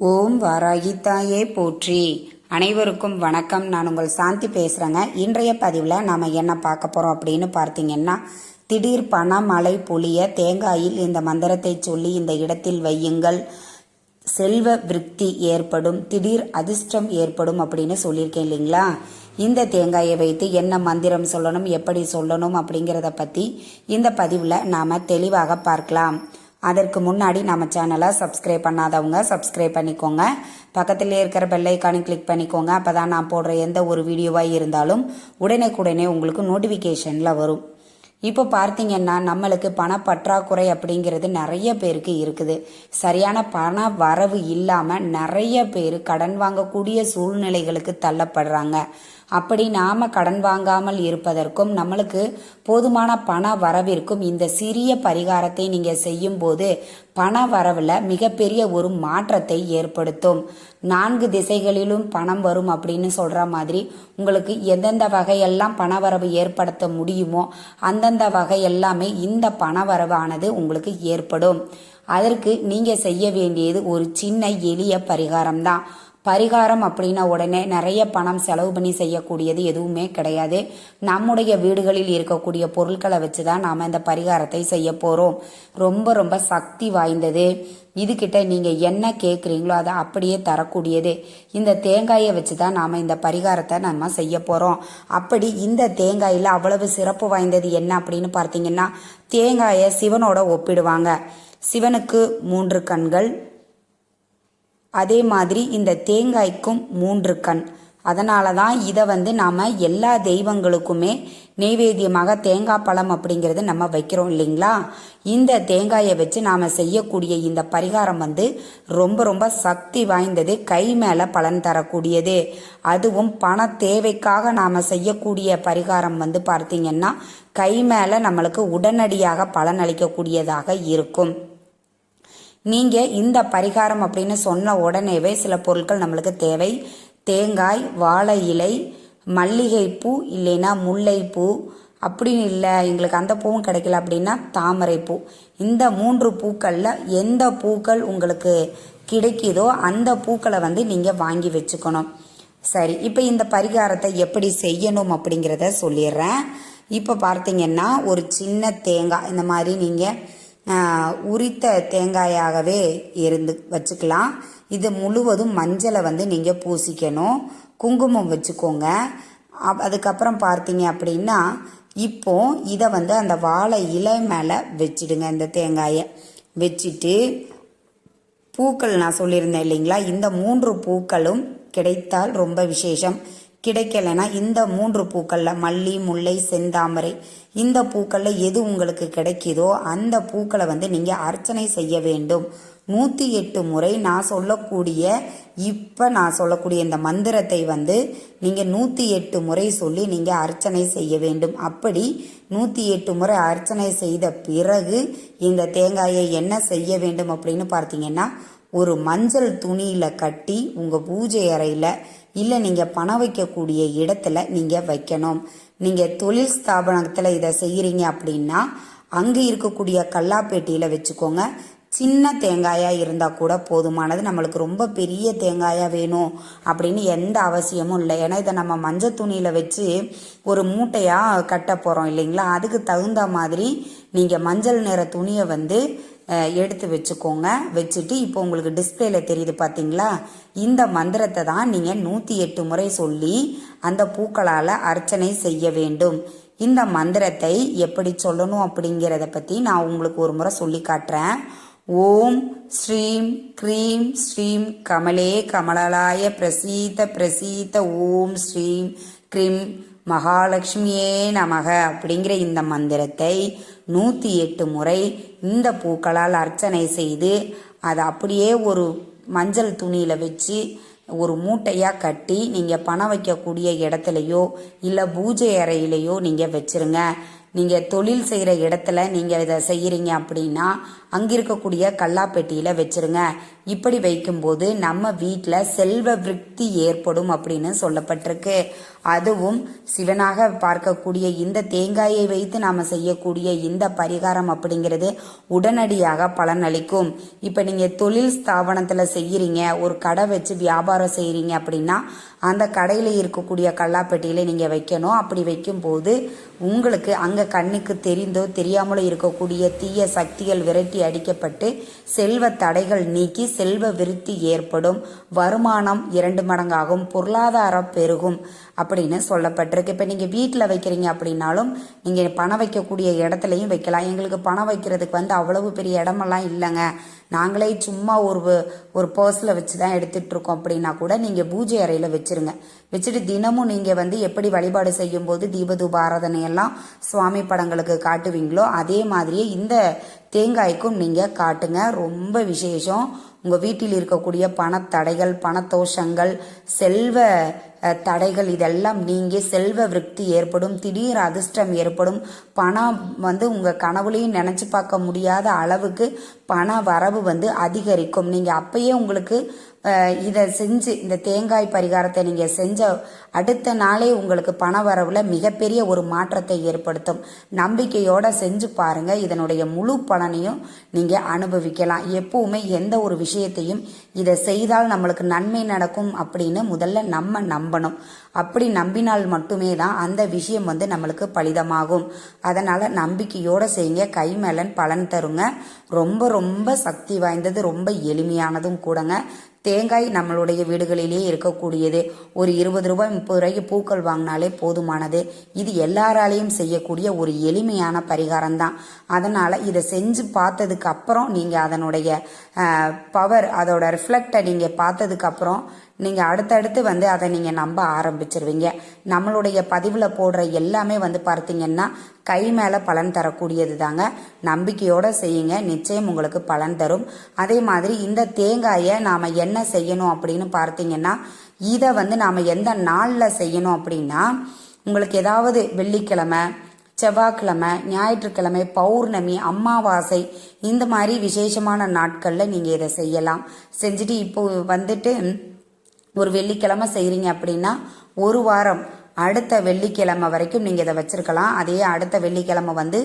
ஓம் வாராகி தாயே போற்றி. அனைவருக்கும் வணக்கம். நான் உங்கள் சாந்தி பேசுகிறேங்க இன்றைய பதிவில் நாம் என்ன பார்க்க போகிறோம் அப்படின்னு பார்த்தீங்கன்னா திடீர் பண மழை பொழிய தேங்காயில் இந்த மந்திரத்தை சொல்லி இந்த இடத்தில் வையுங்கள். செல்வ விருத்தி ஏற்படும் திடீர் அதிர்ஷ்டம் ஏற்படும் அப்படின்னு சொல்லியிருக்கேன் இல்லைங்களா? இந்த தேங்காயை வைத்து என்ன மந்திரம் சொல்லணும் எப்படி சொல்லணும் அப்படிங்கிறத பற்றி இந்த பதிவில் நாம் தெளிவாக பார்க்கலாம். அதற்கு முன்னாடி நம்ம சேனலை சப்ஸ்கிரைப் பண்ணாதவங்க சப்ஸ்கிரைப் பண்ணிக்கோங்க. பக்கத்திலே இருக்கிற பெல்லைக்கானு கிளிக் பண்ணிக்கோங்க. அப்போ தான் நான் போடுற எந்த ஒரு வீடியோவாக இருந்தாலும் உடனே உங்களுக்கு நோட்டிஃபிகேஷனில் வரும். இப்போ பார்த்தீங்கன்னா நம்மளுக்கு பண பற்றாக்குறை அப்படிங்கிறது நிறைய பேருக்கு இருக்குது. சரியான பண வரவு இல்லாமல் நிறைய பேர் கடன் வாங்கக்கூடிய சூழ்நிலைகளுக்கு தள்ளப்படுறாங்க. அப்படி நாம கடன் வாங்காமல் இருப்பதற்கும் நம்மளுக்கு போதுமான பண வரவிற்கும் இந்த சிறிய பரிகாரத்தை நீங்க செய்யும் போது பண வரவுல மிகப்பெரிய ஒரு மாற்றத்தை ஏற்படுத்தும். நான்கு திசைகளிலும் பணம் வரும் அப்படின்னு சொல்ற மாதிரி உங்களுக்கு எந்தெந்த வகையெல்லாம் பணவரவு ஏற்படுத்த முடியுமோ அந்தந்த வகை எல்லாமே இந்த பணவரவானது உங்களுக்கு ஏற்படும். அதற்கு நீங்க செய்ய வேண்டியது ஒரு சின்ன எளிய பரிகாரம் தான் பரிகாரம் அப்படின்னா உடனே நிறைய பணம் செலவு பண்ணி செய்யக்கூடியது எதுவுமே கிடையாது. நம்முடைய வீடுகளில் இருக்கக்கூடிய பொருட்களை வச்சு தான் நாம் இந்த பரிகாரத்தை செய்ய போகிறோம் ரொம்ப ரொம்ப சக்தி வாய்ந்தது. இதுகிட்ட நீங்கள் என்ன கேட்குறீங்களோ அதை அப்படியே தரக்கூடியது. இந்த தேங்காயை வச்சு தான் நாம் இந்த பரிகாரத்தை நம்ம செய்ய போகிறோம் அப்படி இந்த தேங்காயில் அவ்வளவு சிறப்பு வாய்ந்தது என்ன அப்படின்னு பார்த்தீங்கன்னா தேங்காயை சிவனோட ஒப்பிடுவாங்க. சிவனுக்கு மூன்று கண்கள் அதே மாதிரி இந்த தேங்காய்க்கும் மூன்று கண். அதனால தான் இதை வந்து நாம் எல்லா தெய்வங்களுக்குமே நெய்வேத்தியமாக தேங்காய் பழம் அப்படிங்கிறது நம்ம வைக்கிறோம் இல்லைங்களா? இந்த தேங்காயை வச்சு நாம் செய்யக்கூடிய இந்த பரிகாரம் வந்து ரொம்ப ரொம்ப சக்தி வாய்ந்தது கை மேலே பலன் தரக்கூடியது. அதுவும் பண தேவைக்காக நாம் செய்யக்கூடிய பரிகாரம் வந்து பார்த்திங்கன்னா கை மேலே நம்மளுக்கு உடனடியாக பலன் அளிக்கக்கூடியதாக இருக்கும். நீங்கள் இந்த பரிகாரம் அப்படின்னு சொன்ன உடனேவே சில பொருட்கள் நம்மளுக்கு தேவை. தேங்காய் வாழை இலை மல்லிகைப்பூ இல்லைன்னா முல்லைப்பூ. அப்படின்னு இல்லை எங்களுக்கு அந்த பூவும் கிடைக்கல அப்படின்னா தாமரைப்பூ. இந்த மூன்று பூக்களில் எந்த பூக்கள் உங்களுக்கு கிடைக்குதோ அந்த பூக்களை வந்து நீங்கள் வாங்கி வச்சுக்கணும். சரி இப்போ இந்த பரிகாரத்தை எப்படி செய்யணும் அப்படிங்கிறத சொல்லிடுறேன். இப்போ பார்த்தீங்கன்னா ஒரு சின்ன தேங்காய் இந்த மாதிரி நீங்கள் உரித்த தேங்காயாகவே இருந்து வச்சுக்கலாம். இது முழுவதும் மஞ்சளை வந்து நீங்கள் பூசிக்கணும். குங்குமம் வச்சுக்கோங்க. அதுக்கப்புறம் பார்த்தீங்க அப்படின்னா இப்போ இதை வந்து அந்த வாழை இலை மேலே வச்சிடுங்க இந்த தேங்காயை. வச்சுட்டு பூக்கள் நான் சொல்லியிருந்தேன் இல்லைங்களா? இந்த மூன்று பூக்களும் கிடைத்தால் ரொம்ப விசேஷம். கிடைக்கலைன்னா இந்த மூன்று பூக்களில் மல்லி முல்லை செந்தாமரை இந்த பூக்களில் எது உங்களுக்கு கிடைக்குதோ அந்த பூக்களை வந்து நீங்கள் அர்ச்சனை செய்ய வேண்டும். நூற்றி எட்டு முறை நான் சொல்லக்கூடிய இப்போ நான் சொல்லக்கூடிய இந்த மந்திரத்தை வந்து நீங்கள் நூற்றி எட்டு முறை சொல்லி நீங்கள் அர்ச்சனை செய்ய வேண்டும். அப்படி நூற்றி எட்டு முறை அர்ச்சனை செய்த பிறகு இந்த தேங்காயை என்ன செய்ய வேண்டும் அப்படின்னு பார்த்தீங்கன்னா ஒரு மஞ்சள் துணியில் கட்டி உங்கள் பூஜை அறையில் இல்லை நீங்கள் பணம் வைக்கக்கூடிய இடத்துல நீங்கள் வைக்கணும். நீங்கள் தொழில் ஸ்தாபனத்தில் இதை செய்கிறீங்க அப்படின்னா அங்கே இருக்கக்கூடிய கல்லாப்பேட்டியில் வச்சுக்கோங்க. சின்ன தேங்காயாக இருந்தால் கூட போதுமானது. நம்மளுக்கு ரொம்ப பெரிய தேங்காயாக வேணும் அப்படின்னு எந்த அவசியமும் இல்லை. ஏன்னா இதை நம்ம மஞ்சள் துணியில் வச்சு ஒரு மூட்டையாக கட்ட போகிறோம் இல்லைங்களா? அதுக்கு தகுந்த மாதிரி நீங்கள் மஞ்சள் நிற துணியை வந்து எடுத்து வச்சுக்கோங்க. வச்சுட்டு இப்போ உங்களுக்கு டிஸ்பிளேல தெரியுது பார்த்தீங்களா இந்த மந்திரத்தை தான் நீங்கள் நூற்றி எட்டு முறை சொல்லி அந்த பூக்களால் அர்ச்சனை செய்ய வேண்டும். இந்த மந்திரத்தை எப்படி சொல்லணும் அப்படிங்கிறத பற்றி நான் உங்களுக்கு ஒரு முறை சொல்லி காட்டுறேன். ஓம் ஸ்ரீம் க்ரீம் ஸ்ரீம் கமலே கமலலாய பிரசீத பிரசீத ஓம் ஸ்ரீம் க்ரீம் மகாலட்சுமியே நமக அப்படிங்கிற இந்த மந்திரத்தை நூற்றி எட்டு முறை இந்த பூக்களால் அர்ச்சனை செய்து அதை அப்படியே ஒரு மஞ்சள் துணியில் வச்சு ஒரு மூட்டையாக கட்டி நீங்கள் பணம் வைக்கக்கூடிய இடத்துலையோ இல்லை பூஜை அறையிலையோ நீங்கள் வச்சுருங்க. நீங்கள் தொழில் செய்கிற இடத்துல நீங்கள் இதை செய்கிறீங்க அப்படின்னா அங்கிருக்கக்கூடிய கல்லாப்பெட்டியில வச்சிருங்க. இப்படி வைக்கும்போது நம்ம வீட்டில் செல்வ விருத்தி ஏற்படும் அப்படின்னு சொல்லப்பட்டிருக்கு. அதுவும் சிவனாக பார்க்கக்கூடிய இந்த தேங்காயை வைத்து நாம் செய்யக்கூடிய இந்த பரிகாரம் அப்படிங்கிறது உடனடியாக பலனளிக்கும். இப்போ நீங்கள் தொழில் ஸ்தாபனத்தில் செய்கிறீங்க ஒரு கடை வச்சு வியாபாரம் செய்கிறீங்க அப்படின்னா அந்த கடையில் இருக்கக்கூடிய கல்லாப்பெட்டியில் நீங்கள் வைக்கணும். அப்படி வைக்கும்போது உங்களுக்கு அங்கே கண்ணுக்கு தெரிந்தோ தெரியாமலோ இருக்கக்கூடிய தீய சக்திகள் விரட்டி அடிக்கப்பட்டு செல்வ தடைகள் நீக்கி செல்வ விருத்தி ஏற்படும். வருமானம் இரண்டு மடங்காகும். பொருளாதாரம் பெருகும் அப்படின்னு சொல்லப்பட்டிருக்கு. இப்போ நீங்கள் வீட்டில் வைக்கிறீங்க அப்படின்னாலும் நீங்கள் பணம் வைக்கக்கூடிய இடத்துலையும் வைக்கலாம். எங்களுக்கு பணம் வைக்கிறதுக்கு வந்து அவ்வளவு பெரிய இடமெல்லாம் இல்லைங்க. நாங்களே சும்மா ஒரு ஒரு பர்ஸில் வச்சு தான் எடுத்துகிட்ருக்கோம் அப்படின்னா கூட நீங்கள் பூஜை அறையில் வச்சிருங்க. வச்சுட்டு தினமும் நீங்கள் வந்து எப்படி வழிபாடு செய்யும்போது தீபதூப ஆராதனையெல்லாம் சுவாமி படங்களுக்கு காட்டுவீங்களோ அதே மாதிரியே இந்த தேங்காய்க்கும் நீங்கள் காட்டுங்க. ரொம்ப விசேஷம். உங்கள் வீட்டில் இருக்கக்கூடிய பணத்தடைகள் பணத்தோஷங்கள் செல்வ தடைகள் இதெல்லாம் நீங்கி செல்வ விருத்தி ஏற்படும் திடீர் அதிர்ஷ்டம் ஏற்படும். பணம் வந்து உங்கள் கனவுலையும் நினச்சி பார்க்க முடியாத அளவுக்கு பண வரவு வந்து அதிகரிக்கும். நீங்கள் அப்பயே உங்களுக்கு இதை செஞ்சு இந்த தேங்காய் பரிகாரத்தை நீங்கள் செஞ்ச அடுத்த நாளே உங்களுக்கு பண வரவில் மிகப்பெரிய ஒரு மாற்றத்தை ஏற்படுத்தும். நம்பிக்கையோட செஞ்சு பாருங்கள் இதனுடைய முழு பலனையும் நீங்கள் அனுபவிக்கலாம். எப்பவுமே எந்த ஒரு விஷயத்தையும் இதை செய்தால் நம்மளுக்கு நன்மை நடக்கும் அப்படின்னு முதல்ல நம்ம நம்பணும். அப்படி நம்பினால் மட்டுமே தான் அந்த விஷயம் வந்து நம்மளுக்கு பலிதமாகும். அதனால் நம்பிக்கையோடு செய்யுங்க. கை மேலன் பலன் தருங்க. ரொம்ப ரொம்ப சக்தி வாய்ந்தது ரொம்ப எளிமையானதும் கூடங்க. தேங்காய் நம்மளுடைய வீடுகளிலேயே இருக்கக்கூடியது. ஒரு இருபது ரூபாய் முப்பது ரூபாய்க்கு பூக்கள் வாங்கினாலே போதுமானது. இது எல்லாராலையும் செய்யக்கூடிய ஒரு எளிமையான பரிகாரம் தான் அதனால் இதை செஞ்சு பார்த்ததுக்கு அப்புறம் அதனுடைய பவர் அதோட ரிஃப்ளெக்டை நீங்கள் பார்த்ததுக்கு அப்புறம் நீங்கள் அடுத்தடுத்து வந்து அதை நீங்கள் நம்ப ஆரம்பிச்சிருவீங்க. நம்மளுடைய பதிவில் போடுற எல்லாமே வந்து பார்த்தீங்கன்னா கை மேலே பலன் தரக்கூடியது தாங்க நம்பிக்கையோடு செய்யுங்க. நிச்சயம் உங்களுக்கு பலன் தரும். அதே மாதிரி இந்த தேங்காயை நாம் என்ன செய்யணும் அப்படின்னு பார்த்தீங்கன்னா இதை வந்து நாம் எந்த நாளில் செய்யணும் அப்படின்னா உங்களுக்கு ஏதாவது வெள்ளிக்கிழமை செவ்வாய்க்கிழமை ஞாயிற்றுக்கிழமை பௌர்ணமி அமாவாசை இந்த மாதிரி விசேஷமான நாட்களில் நீங்கள் இதை செய்யலாம். செஞ்சுட்டு இப்போ வந்துட்டு ஒரு வெள்ளிக்கிழமை செய்கிறீங்க அப்படின்னா ஒரு வாரம் அடுத்த வெள்ளிக்கிழமை வரைக்கும் நீங்கள் இதை வச்சுருக்கலாம். அதே அடுத்த வெள்ளிக்கிழமை வந்து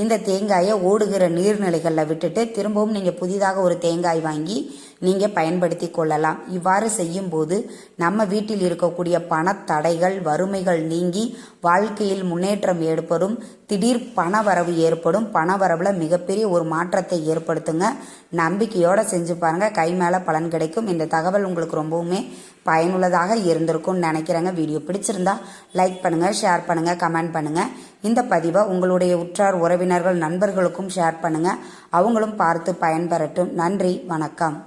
இந்த தேங்காயை ஓடுகிற நீர்நிலைகளில் விட்டுட்டு திரும்பவும் நீங்கள் புதிதாக ஒரு தேங்காய் வாங்கி நீங்கள் பயன்படுத்தி கொள்ளலாம். இவ்வாறு செய்யும்போது நம்ம வீட்டில் இருக்கக்கூடிய பணத்தடைகள் வறுமைகள் நீங்கி வாழ்க்கையில் முன்னேற்றம் ஏற்படும். திடீர் பண வரவு ஏற்படும். பண வரவில் மிகப்பெரிய ஒரு மாற்றத்தை ஏற்படுத்துங்க. நம்பிக்கையோடு செஞ்சு பாருங்கள் கை மேலே பலன் கிடைக்கும். இந்த தகவல் உங்களுக்கு ரொம்பவுமே பயனுள்ளதாக இருந்திருக்கும்னு நினைக்கிறேங்க. வீடியோ பிடிச்சிருந்தா லைக் பண்ணுங்கள் ஷேர் பண்ணுங்கள் கமெண்ட் பண்ணுங்கள் இந்த பதிவை உங்களுடைய உற்றார் உறவினர்கள் நண்பர்களுக்கும் ஷேர் பண்ணுங்கள் அவங்களும் பார்த்து பயன்பெறட்டும். நன்றி வணக்கம்.